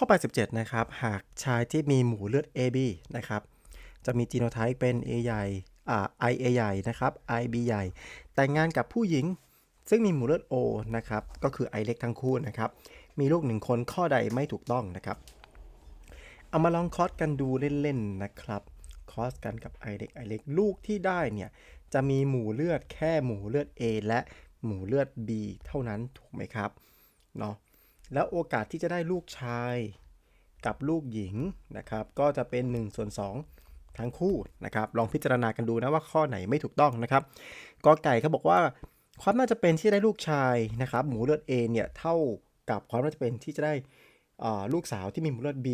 ข้อ87นะครับ หากชายที่มีหมู่เลือด AB นะครับ จะมีจีโนไทป์เป็น A ใหญ่อ่า IA ใหญ่นะครับ IB ใหญ่ แต่งงานกับผู้หญิงซึ่งมีหมู่เลือด O นะครับ ก็คือ I เล็กทั้งคู่นะครับ มีลูกหนึ่งคนข้อใดไม่ถูกต้องนะครับ เอามาลองคอสกันดูเล่นๆนะครับ คอสกันกับ I เล็ก I เล็กลูกที่ได้เนี่ยจะมีหมู่เลือดแค่หมู่เลือด A และหมู่เลือด B เท่านั้นถูกไหมครับเนาะ แล้วโอกาสที่จะได้ลูกชายกับลูกหญิงนะครับ ก็จะเป็น1ส่วน2ทั้งคู่นะครับ ลองพิจารณากันดูนะว่าข้อไหนไม่ถูกต้องนะครับกอไก่เขาบอกว่าความน่าจะเป็นที่ได้ลูกชายนะครับ หมูเลือด A เนี่ยเท่ากับความน่าจะเป็นที่จะได้อ่าลูกสาวที่มีหมูเลือด B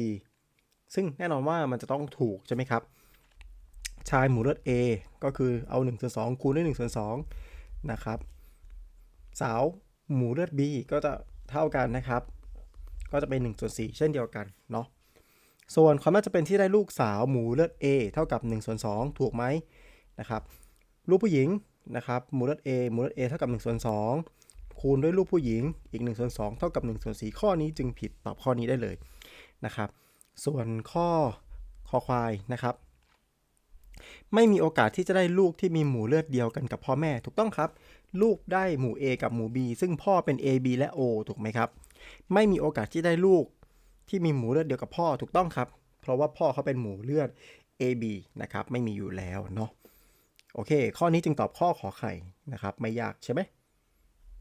ซึ่งแน่นอนว่ามันจะต้องถูกใช่ไหมครับ ชายหมูเลือด A ก็คือเอา1ส่วน2คูณด้วย1ส่วน2นะครับ สาวหมูเลือด B ก็จะเท่ากันนะครับ ก็จะเป็น1ส่วน4เช่นเดียวกันเนาะส่วนความน่าจะเป็นที่ได้ลูกสาวหมูเลือด A เท่ากับ1ส่วน2ถูกไหมนะครับลูกผู้หญิงนะครับหมูเลือด A หมูเลือด A เท่ากับ1ส่วน2คูณด้วยลูกผู้หญิงอีก1ส่วน2เท่ากับ1ส่วน4ข้อนี้จึงผิดตอบข้อนี้ได้เลยนะครับ ส่วนข้อคอควายนะครับ ไม่มีโอกาสที่จะได้ลูกที่มีหมู่เลือดเดียวกันกับพ่อแม่ ถูกต้องครับ ลูกได้หมู่ A กับหมู่ B ซึ่งพ่อเป็น A B และ O ถูกไหมครับ ไม่มีโอกาสที่ได้ลูกที่มีหมู่เลือดเดียวกับพ่อถูกต้องครับ เพราะว่าพ่อเขาเป็นหมู่เลือด AB นะครับไม่มีอยู่แล้วเนาะโอเค ข้อนี้จึงตอบข้อขอไข่นะครับ ไม่ยากใช่ไหม